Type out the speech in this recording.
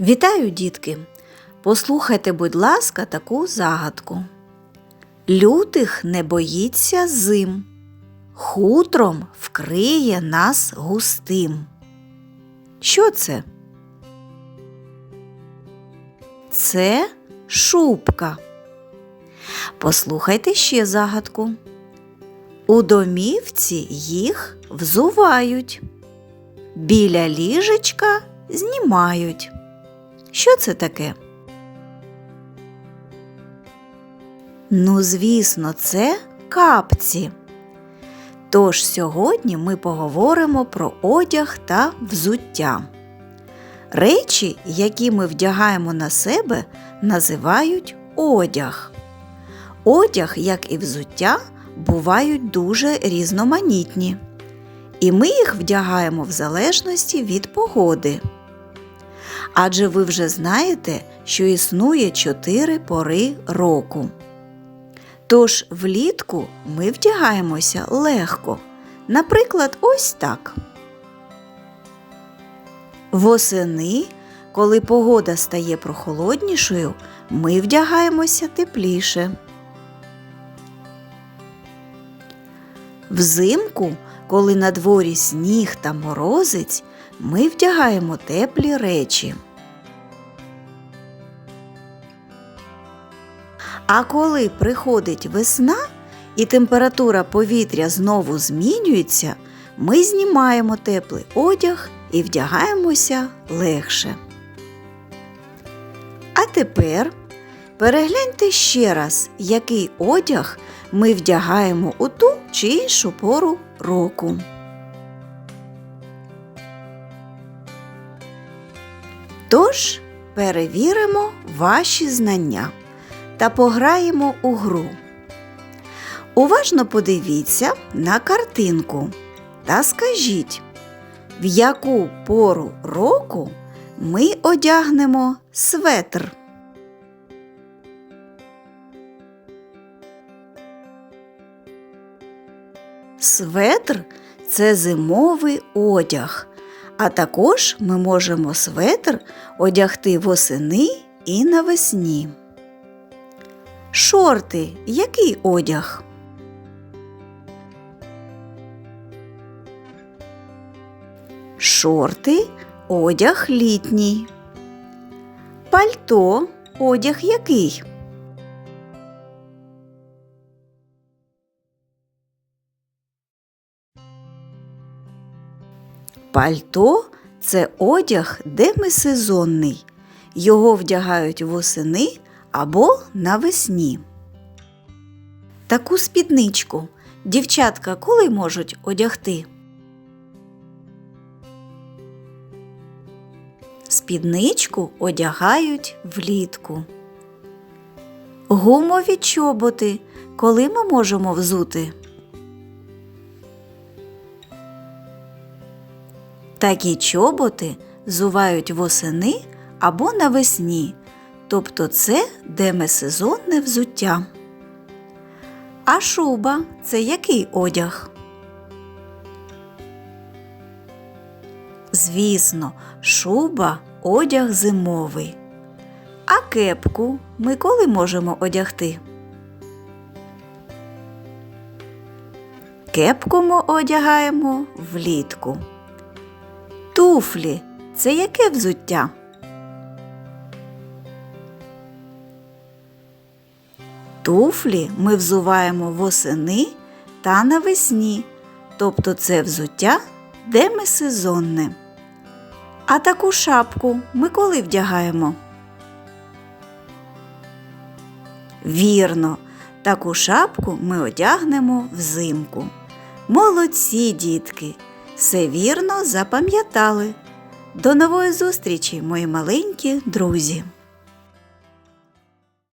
Вітаю, дітки! Послухайте, будь ласка, таку загадку. Лютих не боїться зим, хутром вкриє нас густим. Що це? Це шубка. Послухайте ще загадку. У домівці їх взувають, біля ліжечка знімають. Що це таке? Ну, звісно, це капці. Тож сьогодні ми поговоримо про одяг та взуття. Речі, які ми вдягаємо на себе, називають одяг. Одяг, як і взуття, бувають дуже різноманітні. І ми їх вдягаємо в залежності від погоди. Адже ви вже знаєте, що існує чотири пори року. Тож влітку ми вдягаємося легко. Наприклад, ось так. Восени, коли погода стає прохолоднішою, ми вдягаємося тепліше. Взимку, коли на дворі сніг та морозець, ми вдягаємо теплі речі. А коли приходить весна і температура повітря знову змінюється, ми знімаємо теплий одяг і вдягаємося легше. А тепер перегляньте ще раз, який одяг ми вдягаємо у ту чи іншу пору року. Тож перевіримо ваші знання та пограємо у гру. Уважно подивіться на картинку та скажіть, в яку пору року ми одягнемо светр. Светр це зимовий одяг, а також ми можемо светр одягти восени і навесні. Шорти який одяг? Шорти одяг літній. Пальто одяг який? Пальто це одяг демисезонний. Його вдягають восени або навесні. Таку спідничку дівчатка коли можуть одягти? Спідничку одягають влітку. Гумові чоботи коли ми можемо взути? Такі чоботи зувають восени або навесні, тобто це демисезонне взуття. А шуба це який одяг? Звісно, шуба одяг зимовий. А кепку ми коли можемо одягти? Кепку ми одягаємо влітку. Туфлі це яке взуття? Туфлі ми взуваємо восени та навесні, тобто це взуття демисезонне. А таку шапку ми коли вдягаємо? Вірно, таку шапку ми одягнемо взимку. Молодці, дітки! Все вірно запам'ятали. До нової зустрічі, мої маленькі друзі!